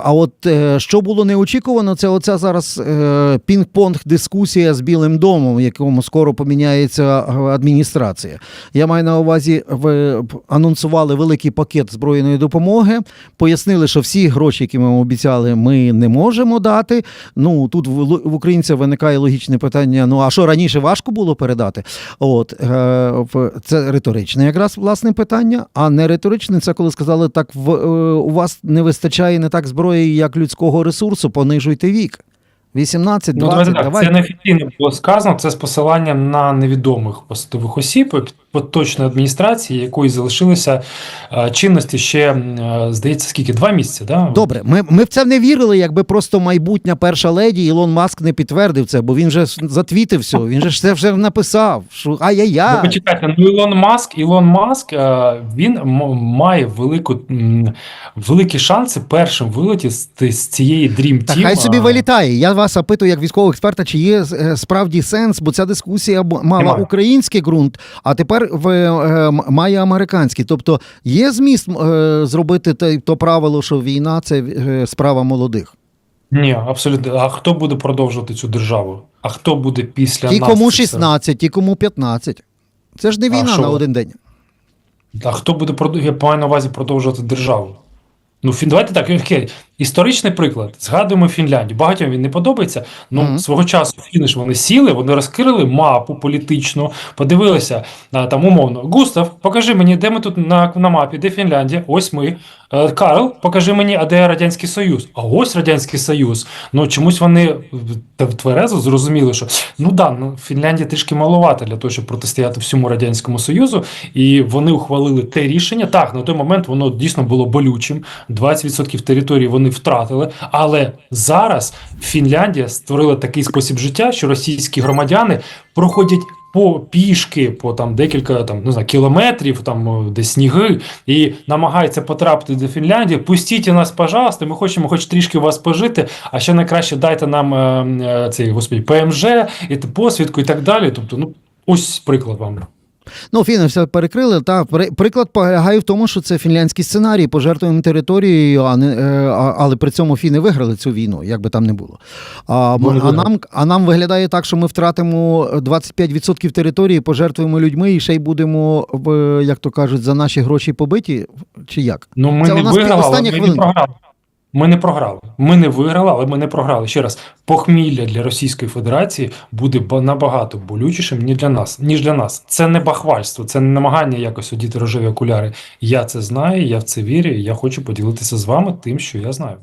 А от е, що було неочікувано, це оця зараз е, пінг-понг дискусія з Білим домом, якому скоро поміняється е, адміністрація. Я маю на увазі, ви анонсували великий пакет збройної допомоги, пояснили, що всі гроші, які ми обіцяли, ми не можемо дати. Ну тут в, лу- в українця виникає логічне питання: ну а що раніше важко було передати? От це риторичне, якраз власне питання, а не риторичне, це коли сказали, так в у вас не вистачає не так зброї, як людського ресурсу, понижуйте вік. 18, Ну, 20, давайте так. давай. Це неофіційно було сказано. Це з посиланням на невідомих посадових осіб поточної адміністрації, якої залишилися е, чинності ще, е, здається, скільки? Два місяці, да? Добре, ми, ми в це не вірили, якби просто майбутня перша леді Ілон Маск не підтвердив це, бо він же ж затвітив все, він же ж це вже написав. Що ай-яй-яй. почекайте, ну Ілон Маск, Ілон Маск, е, він має велику, великі шанси першим вилеті з, з цієї Dream Team. хай собі вилітає. Я вас опитую як військового експерта, чи є справді сенс, бо ця дискусія мала Немає. український ґрунт, а тепер в, е, має американський. Тобто є зміст е, зробити те, то правило, що війна це е, справа молодих. Ні, абсолютно. А хто буде продовжувати цю державу? А хто буде після Ті, нас? кому це 16, ті, кому 15. Це ж не війна на один день. А хто буде я маю на увазі продовжувати державу? Ну, давайте так, окей. Історичний приклад. Згадуємо Фінляндію. Багатьом він не подобається. Ну, Мгм. свого часу фіни ж вони сіли, вони розкрили мапу політичну, подивилися а, там умовно. Густав, покажи мені, де ми тут на, на мапі, де Фінляндія? Ось ми. Е, Карл, покажи мені, а де Радянський Союз? А ось Радянський Союз. Ну чомусь вони тверезо зрозуміли, що ну да, ну Фінляндія трішки маловата для того, щоб протистояти всьому Радянському Союзу. І вони ухвалили те рішення. Так, на той момент воно дійсно було болючим. 20% території вони втратили. Але зараз Фінляндія створила такий спосіб життя, що російські громадяни проходять. По пішки, по там декілька там не знаю, кілометрів, там де сніги, і намагаються потрапити до Фінляндії. Пустіть нас, пожалуйста, ми хочемо хоч трішки вас пожити, а ще найкраще дайте нам е, е, цей господі ПМЖ, і посвідку і так далі. Тобто, ну ось приклад вам. Ну, фіни все перекрили. Та приклад полягає в тому, що це фінляндський сценарій, пожертвуємо територією, а не е, а- але при цьому фіни виграли цю війну, як би там не було. А, Вони а нам а нам виглядає так, що ми втратимо 25% території, пожертвуємо людьми і ще й будемо, як то кажуть, за наші гроші побиті. Чи як? Ну ми Це у нас виграли, ми не програли. Ми не програли. Ми не виграли, але ми не програли. Ще раз, похмілля для Російської Федерації буде ба- набагато болючішим ніж для нас. Ніж для нас. Це не бахвальство, це не намагання якось одіти рожеві окуляри. Я це знаю, я в це вірю. Я хочу поділитися з вами тим, що я знаю.